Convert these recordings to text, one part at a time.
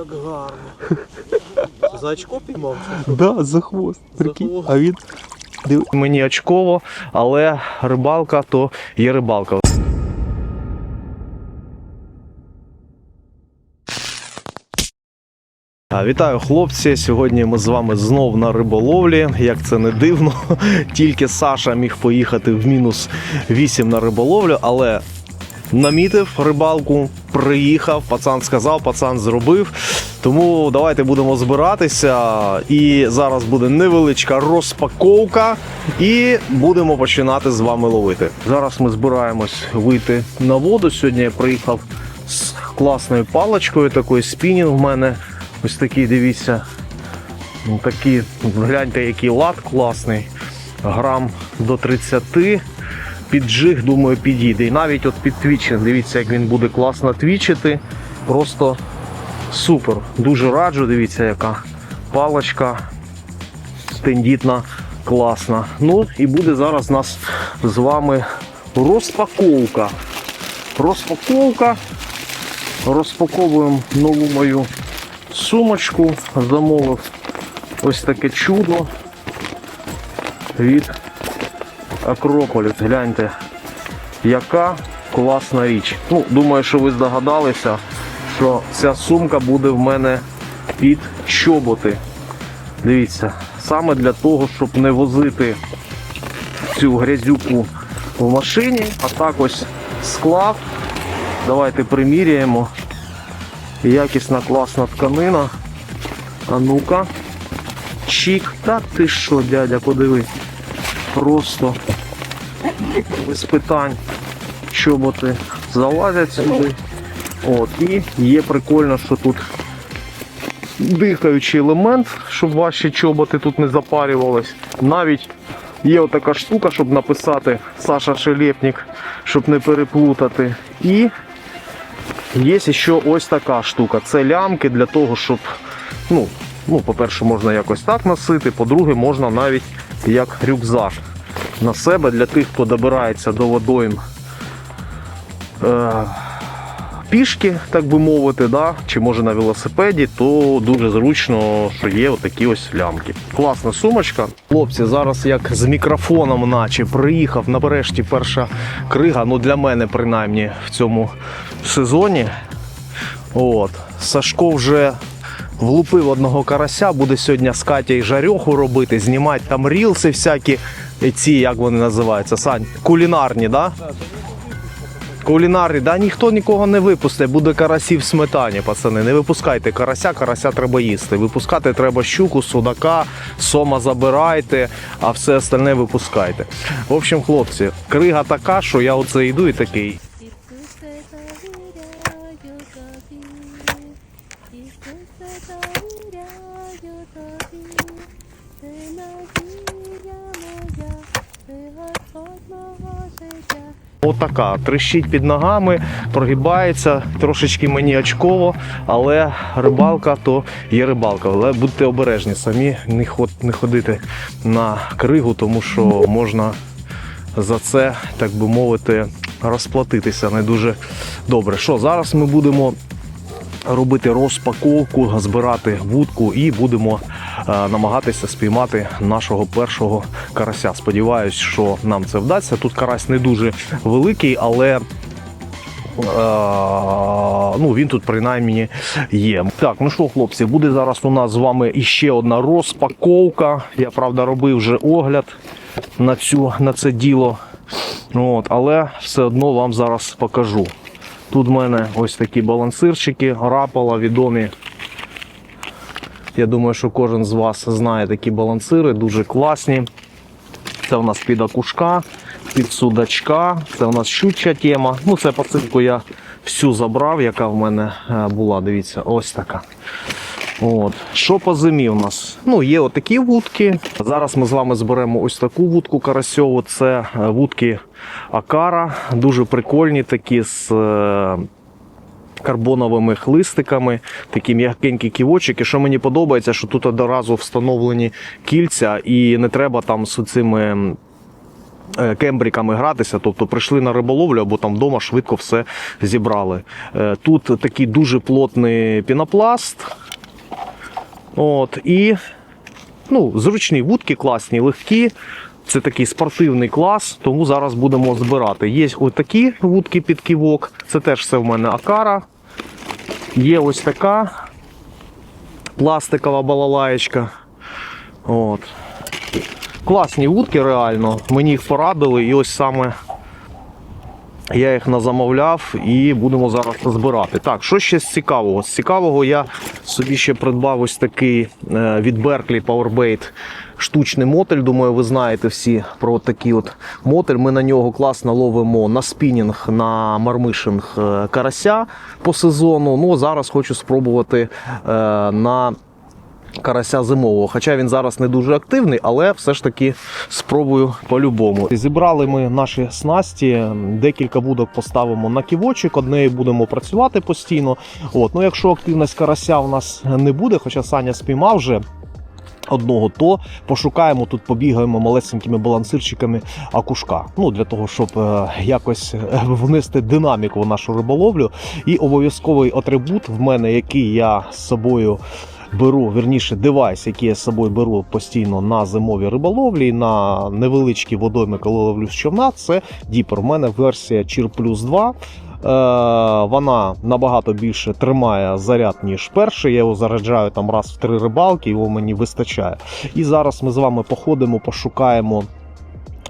як гарно. За очко піймав? Да, за хвост. Прикинь. А він мені очково, але рибалка то є рибалка. Вітаю, хлопці! Сьогодні ми з вами знов на риболовлі. Як це не дивно, тільки Саша міг поїхати в мінус 8 на риболовлю, але намітив рибалку, приїхав, пацан сказав, пацан зробив. Тому давайте будемо збиратися. І зараз буде невеличка розпаковка, і будемо починати з вами ловити. Зараз ми збираємось вийти на воду. Сьогодні я приїхав з класною паличкою, такою спінінг в мене. Ось такий, дивіться. Такий, гляньте, який лад класний. Грам до 30. Піджиг, думаю, підійде. І навіть от під твічинг, дивіться, як він буде класно твічити. Просто супер. Дуже раджу, дивіться, яка паличка тендітна, класна. Ну і буде зараз у нас з вами розпаковка. Розпаковка. Розпаковуємо нову мою сумочку. Замовив ось таке чудо від Акрополіс. Гляньте, яка класна річ. Ну, думаю, що ви здогадалися, що ця сумка буде в мене під чоботи. Дивіться, саме для того, щоб не возити цю грязюку в машині, а так ось склав. Давайте приміряємо. Якісна класна тканина. А ну-ка. Чік. Та ти що, дядя, подиви. Просто без питань чоботи залазять сюди. От, і є прикольно, що тут дихаючий елемент, щоб ваші чоботи тут не запарювались. Навіть є отака штука, щоб написати Саша Шелепнік, щоб не переплутати. І Є ще ось така штука. Це лямки для того, щоб, ну, ну, по-перше, можна якось так носити, по-друге, можна навіть як рюкзак на себе для тих, хто добирається до водойм е, пішки, так би мовити, да? чи може на велосипеді, то дуже зручно, що є отакі ось лямки. Класна сумочка. Хлопці, зараз як з мікрофоном, наче приїхав нарешті перша крига. Ну для мене принаймні в цьому сезоні. От. Сашко вже влупив одного карася, буде сьогодні з Катєю жарьоху робити, знімати там рілси всякі, ці, як вони називаються, Сань, кулінарні, да? Кулінарні, да ніхто нікого не випустить, буде карасі в сметані, пацани. Не випускайте карася, карася треба їсти. Випускати треба щуку, судака, сома забирайте, а все остальне випускайте. В общем, хлопці, крига така, що я оце йду і такий. Отака, трещить під ногами, прогибається, трошечки мені очково, але рибалка то є рибалка. Але будьте обережні самі, не ход, не ходити на кригу, тому що можна за це, так би мовити, розплатитися не дуже добре. Що, зараз ми будемо робити розпаковку, збирати вудку і будемо е, намагатися спіймати нашого першого карася. Сподіваюсь, що нам це вдасться. Тут карась не дуже великий, але. е, Ну, він тут принаймні є. Так, ну що, хлопці, буде зараз у нас з вами іще одна розпаковка. Я правда робив вже огляд на цю на це діло. От, але все одно вам зараз покажу. Тут в мене ось такі балансирчики, рапала, відомі. Я думаю, що кожен з вас знає такі балансири, дуже класні. Це у нас під акушка, під судачка, це у нас щуча тема. Ну, це посилку я всю забрав, яка в мене е, була. Дивіться, ось така. От. Що по зимі у нас? Ну, є отакі вудки. Зараз ми з вами зберемо ось таку вудку карасьову. Це е, вудки Акара. Дуже прикольні такі з. е, Карбоновими хлистиками, такі м'якенькі ківочки. Що мені подобається, що тут одразу встановлені кільця, і не треба там з цими е, кембріками гратися, тобто прийшли на риболовлю або там вдома швидко все зібрали. Тут такий дуже плотний пінопласт. От, і ну, зручні вудки, класні, легкі. Це такий спортивний клас, тому зараз будемо збирати. Є ось такі вудки під ківок, це теж все в мене акара. Є ось така пластикова балалаєчка. От. Класні вудки, реально. Мені їх порадили, і ось саме я їх назамовляв і будемо зараз збирати. Так, що ще з цікавого? З цікавого я собі ще придбав ось такий е, від Berkeley Powerbait штучний мотель. Думаю, ви знаєте всі про такий от мотель. Ми на нього класно ловимо на спінінг, на мармишинг е, карася по сезону. Ну, зараз хочу спробувати е, на карася зимового. Хоча він зараз не дуже активний, але все ж таки спробую по-любому. Зібрали ми наші снасті, декілька вудок поставимо на ківочок, однею будемо працювати постійно. От, ну якщо активність карася у нас не буде, хоча Саня спіймав вже. Одного, то пошукаємо тут, побігаємо малесенькими балансирчиками акушка. Ну для того, щоб е, якось е, внести динаміку в нашу риболовлю. І обов'язковий атрибут в мене, який я з собою беру, вірніше, девайс, який я з собою беру постійно на зимові риболовлі, на невеличкі водойми, коли ловлю з човна, це діпер. У мене версія Cheer Plus 2. Е, вона набагато більше тримає заряд, ніж перший. Я його заряджаю там раз в три рибалки, його мені вистачає. І зараз ми з вами походимо, пошукаємо.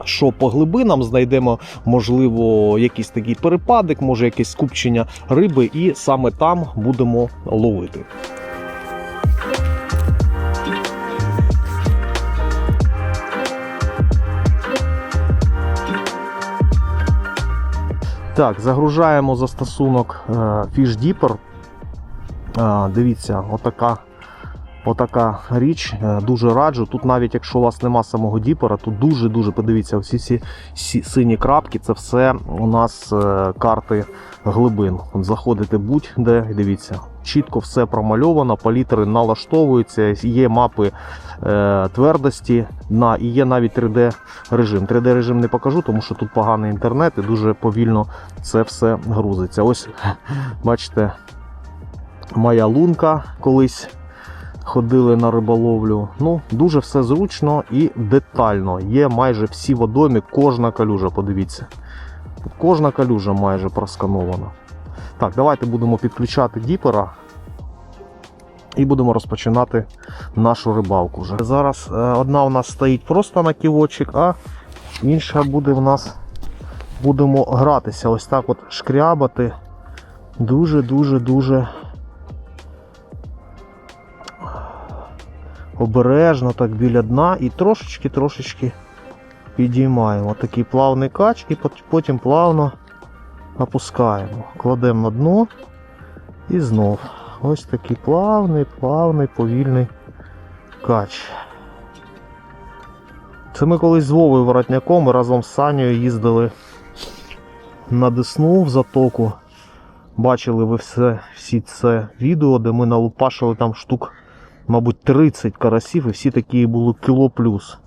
Що по глибинам знайдемо, можливо, якийсь такий перепадик, може якесь скупчення риби, і саме там будемо ловити. Так, загружаємо застосунок е, Fish Deeper. Е, Дивіться, отака, отака річ. Е, Дуже раджу. Тут навіть якщо у вас нема самого діпера, тут дуже-дуже подивіться, всі ці сині крапки, це все у нас е, карти глибин. Заходите будь-де, дивіться, чітко все промальовано, палітри налаштовуються, є мапи е, твердості дна і є навіть 3D режим. 3D режим не покажу, тому що тут поганий інтернет і дуже повільно це все грузиться. Ось бачите, моя лунка колись ходили на риболовлю. Ну, дуже все зручно і детально. Є майже всі водойми, кожна калюжа, подивіться. Кожна калюжа майже просканована. Так, давайте будемо підключати діпера і будемо розпочинати нашу рибалку вже. Зараз е, одна у нас стоїть просто на ківочок, а інша буде в нас будемо гратися. Ось так от шкрябати. Дуже-дуже-дуже обережно так біля дна і трошечки-трошечки підіймаємо. Такий плавний кач і потім плавно опускаємо. Кладемо на дно і знов. Ось такий плавний, плавний, повільний кач. Це ми колись з Вовою Воротняком разом з Санєю їздили на Десну в затоку. Бачили ви все, всі це відео, де ми налупашили там штук, мабуть, 30 карасів, і всі такі були кіло плюс.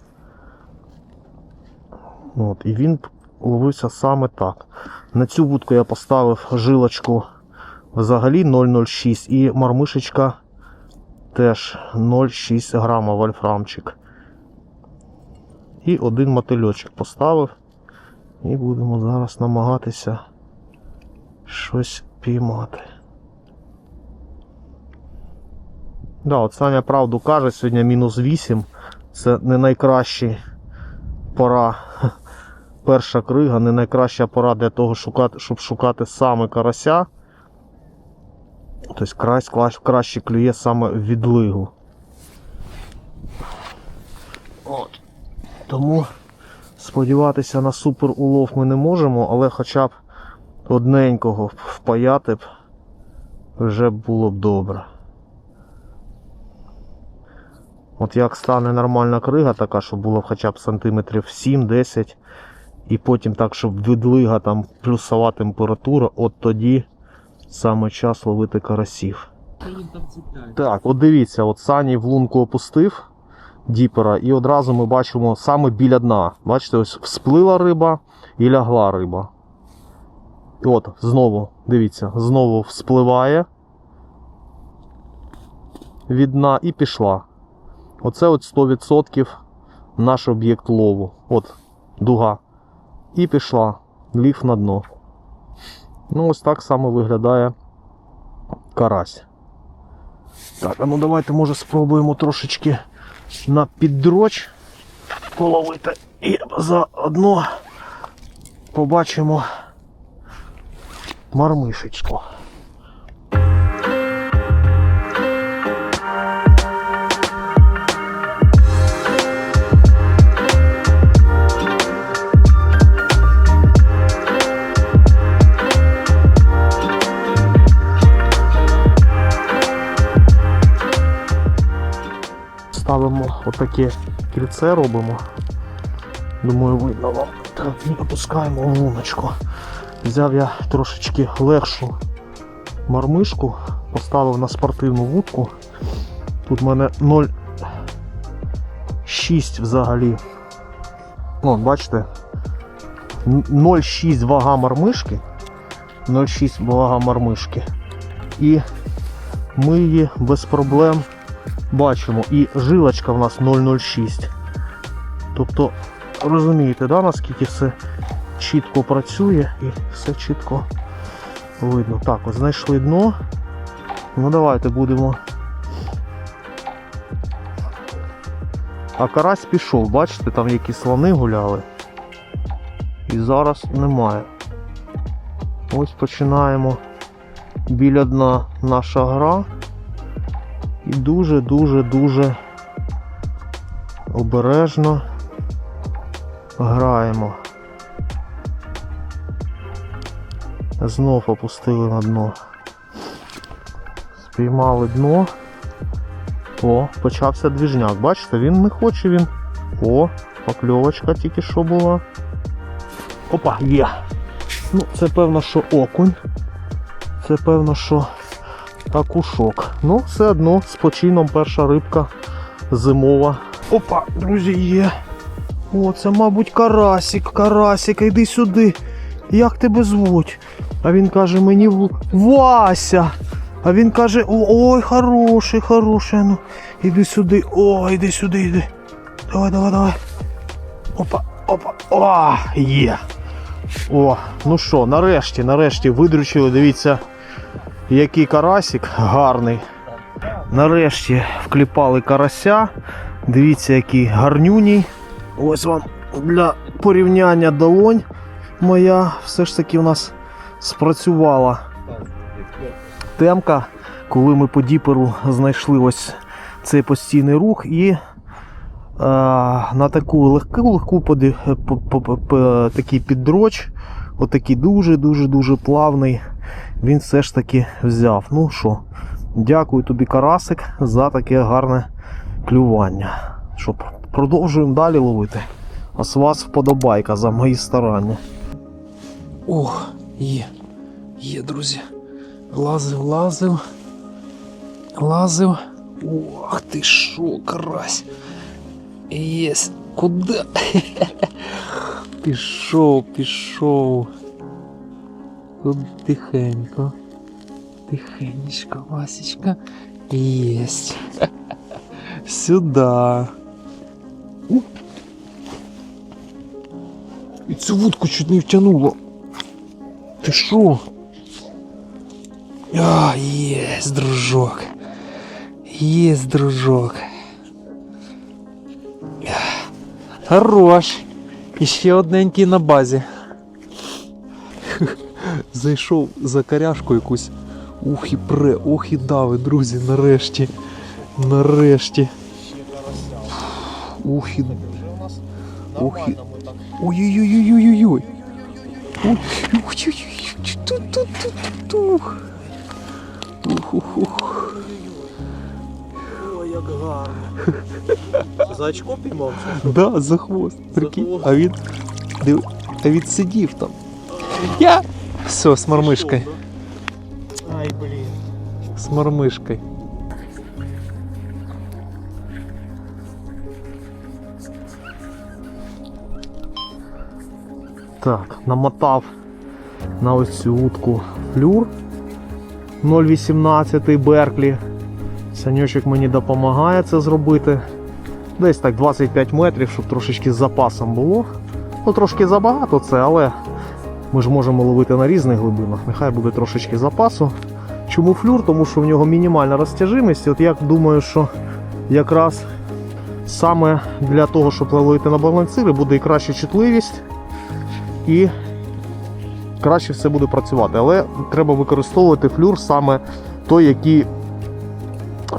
От, і він ловився саме так. На цю вудку я поставив жилочку взагалі 0,06 і мармишечка теж 0,6 грама вольфрамчик. І один мотильочок поставив. І будемо зараз намагатися щось піймати. Да, от Саня правду каже, сьогодні мінус 8. Це не найкраща пора. Перша крига, не найкраща пора для того, щоб шукати саме карася. Тобто крась краще клює саме відлигу. От. Тому сподіватися на супер улов ми не можемо, але хоча б одненького впаяти б вже було б добре. От як стане нормальна крига, така, щоб було хоча б сантиметрів 7-10, і потім так, щоб відлига там плюсова температура, от тоді саме час ловити карасів. Так, от дивіться, от Сані в лунку опустив. діпера, і одразу ми бачимо саме біля дна. Бачите, ось всплила риба і лягла риба. От, знову, дивіться, знову вспливає від дна і пішла. Оце от 100% наш об'єкт лову. От, дуга. І пішла. Ліг на дно. Ну, ось так само виглядає карась. Так, а ну давайте, може, спробуємо трошечки на піддроч половити. І заодно побачимо мармишечку. Отаке кільце робимо. Думаю, видно вам. Так, опускаємо луночку. Взяв я трошечки легшу мармишку, поставив на спортивну вудку. Тут в мене 0,6 взагалі. О, бачите? 0,6 вага мармишки. 0,6 вага мармишки. І ми її без проблем бачимо. І жилочка в нас 0,06. Тобто, розумієте, да, наскільки все чітко працює і все чітко видно. Так, ось знайшли дно. Ну давайте будемо. А карась пішов, бачите, там які слони гуляли. І зараз немає. Ось починаємо біля дна наша гра. І дуже-дуже-дуже обережно граємо. Знов опустили на дно. Спіймали дно. О, почався двіжняк. Бачите, він не хоче він. О, покльовочка тільки що була. Опа, є. Ну, це певно, що окунь. Це певно, що акушок. Ну, все одно з почином перша рибка зимова. Опа, друзі, є. О, це, мабуть, карасик, карасик, йди сюди. Як тебе звуть? А він каже мені «В- Вася. А він каже, ой, хороший, хороший. Ну, іди сюди. О, іди сюди, іди. Давай, давай, давай. Опа, опа. О, є. О, ну що, нарешті, нарешті видручили, дивіться, який карасик гарний. Нарешті вкліпали карася. Дивіться, який гарнюній. Ось вам для порівняння долонь моя все ж таки у нас спрацювала темка, коли ми по діперу знайшли ось цей постійний рух і е, на таку легку легку поди, по, по, по, по- такий піддроч, отакий дуже-дуже дуже плавний, він все ж таки взяв. Ну що, дякую тобі, Карасик, за таке гарне клювання. Що, продовжуємо далі ловити. А з вас вподобайка за мої старання. Ох, є. Є, друзі. Лазив, лазив. Лазив. Ох ти шо, карась. Єсть. Куда? Пішов, пішов. Тихенько. Тихенечко, Васечка. Єсть. Сюда. І цю вудку чуть не втягнуло. Ти шо? А, єсть, дружок. Єсть, дружок. Хорош. І одненький на базі. Зайшов за коряшку якусь. Ух і пре, ух і дави, друзі, нарешті. Нарешті. Ух і. Ух і. Ой-ой-ой-ой-ой-ой. Ой-ой-ой-ой. Ту-ту-ту-ту-ту. Ух-ух-ух. Ой, як гарно. За очко піймав? Да, за хвост. Прикинь. А він. А він сидів там. Я. Все, с мормышкой. Ай, блин. С мормышкой. Так, намотав на ось цю утку флюр 0,18 Берклі. Санючок мені допомагає це зробити. Десь так 25 метрів, щоб трошечки з запасом було. Ну трошки забагато це, але ми ж можемо ловити на різних глибинах. Нехай буде трошечки запасу. Чому флюр? Тому що в нього мінімальна розтяжимість. От я думаю, що якраз саме для того, щоб ловити на балансири, буде і краща чутливість, і краще все буде працювати. Але треба використовувати флюр саме той, який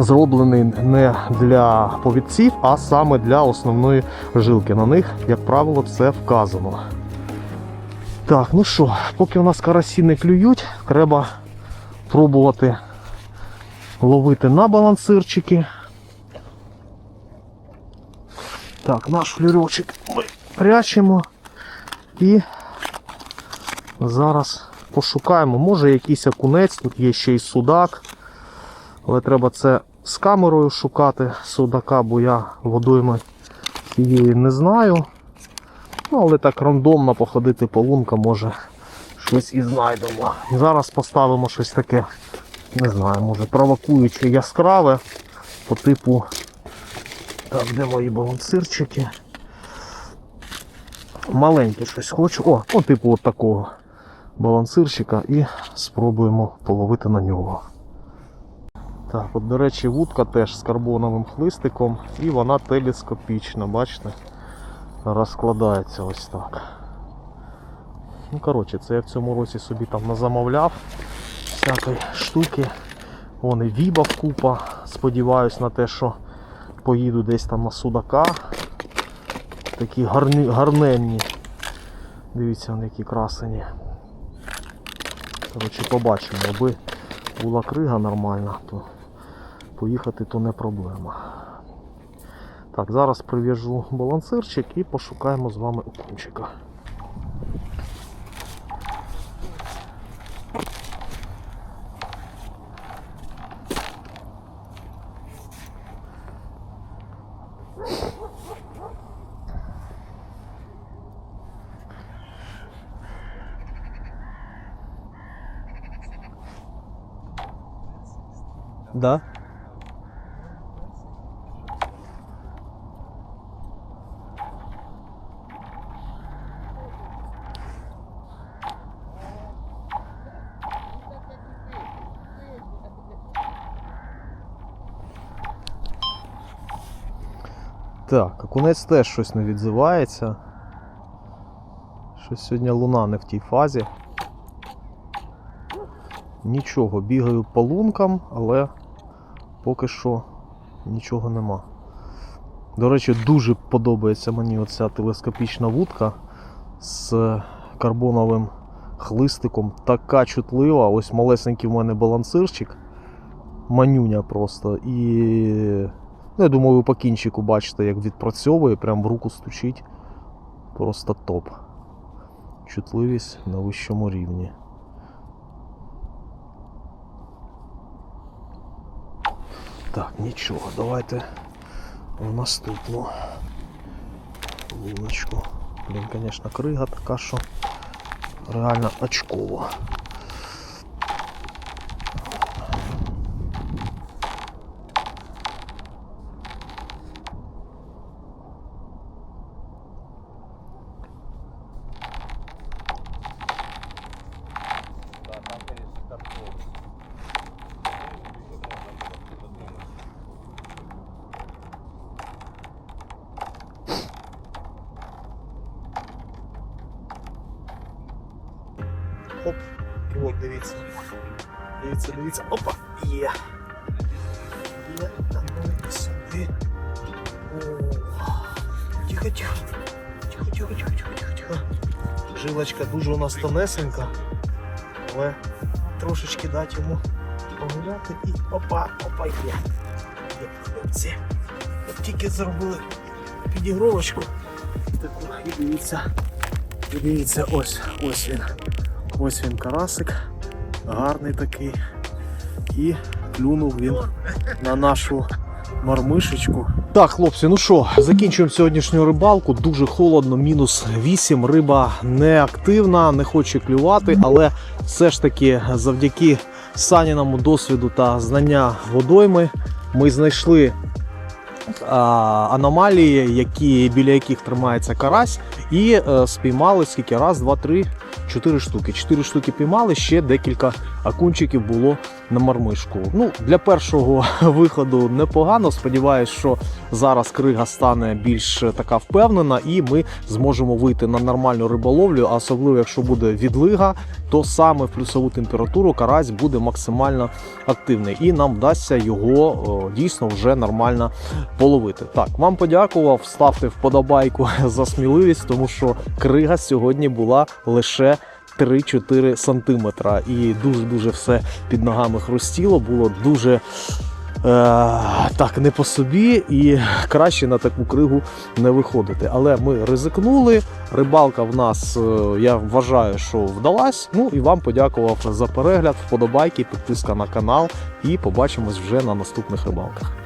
зроблений не для повідців, а саме для основної жилки. На них, як правило, це вказано. Так, ну що, поки у нас карасі не клюють, треба пробувати ловити на балансирчики. Так, наш флюрочок ми прячемо і зараз пошукаємо. Може якийсь окунець, тут є ще й судак. Але треба це з камерою шукати судака, бо я водойми цієї не знаю. Ну, але так рандомно походити по лункам, може щось і знайдемо. Зараз поставимо щось таке, не знаю, може провокуюче яскраве по типу. Так, де мої балансирчики? Маленьке щось хочу. О, по типу от такого балансирчика і спробуємо половити на нього. Так, от, до речі, вудка теж з карбоновим хлистиком, і вона телескопічна, бачите? Розкладається ось так. Ну, коротше, це я в цьому році собі там назамовляв всякої штуки. Вон і віба купа. Сподіваюсь на те, що поїду десь там на судака. Такі гарні, гарненні. Дивіться, вони які красені. Коротше, побачимо, аби була крига нормальна, то поїхати то не проблема. Так, зараз прив'яжу балансирчик і пошукаємо з вами окунчика. Да? Так, окунець теж щось не відзивається. Щось сьогодні луна не в тій фазі. Нічого, бігаю по лункам, але поки що нічого нема. До речі, дуже подобається мені оця телескопічна вудка з карбоновим хлистиком. Така чутлива. Ось малесенький в мене балансирчик. Манюня просто. І ну, я думаю, ви по кінчику бачите, як відпрацьовує, прям в руку стучить. Просто топ. Чутливість на вищому рівні. Так, нічого, давайте в наступну луночку. Блін, звісно, крига така, що реально очкова. Дивіться. Опа! Є. Є. Ну, сюди. Тихо, тихо. Тихо, тихо, тихо, тихо, тихо. Жилочка дуже у нас тонесенька. Але трошечки дати йому погуляти і опа, опа, є. Є, хлопці. От тільки зробили підігровочку. Таку дивіться. Дивіться, ось, ось він. Ось він карасик, гарний такий. І клюнув він на нашу мармишечку. Так, хлопці, ну що, закінчуємо сьогоднішню рибалку. Дуже холодно, мінус 8. Риба не активна, не хоче клювати, але все ж таки завдяки саніному досвіду та знання водойми ми знайшли а, аномалії, які, біля яких тримається карась, і е, спіймали скільки раз, два, три, чотири штуки. Чотири штуки піймали, ще декілька акунчиків було на мармишку. Ну, для першого виходу непогано. Сподіваюсь, що зараз крига стане більш е, така впевнена, і ми зможемо вийти на нормальну риболовлю, а особливо якщо буде відлига, то саме в плюсову температуру карась буде максимально активний, і нам вдасться його дійсно вже нормально половити. Так, вам подякував, ставте вподобайку за сміливість, тому що крига сьогодні була лише 3-4 сантиметра. І дуже-дуже все під ногами хрустіло, було дуже. Е, так, не по собі, і краще на таку кригу не виходити. Але ми ризикнули. Рибалка в нас, е, я вважаю, що вдалась. Ну і вам подякував за перегляд, вподобайки, підписка на канал. І побачимось вже на наступних рибалках.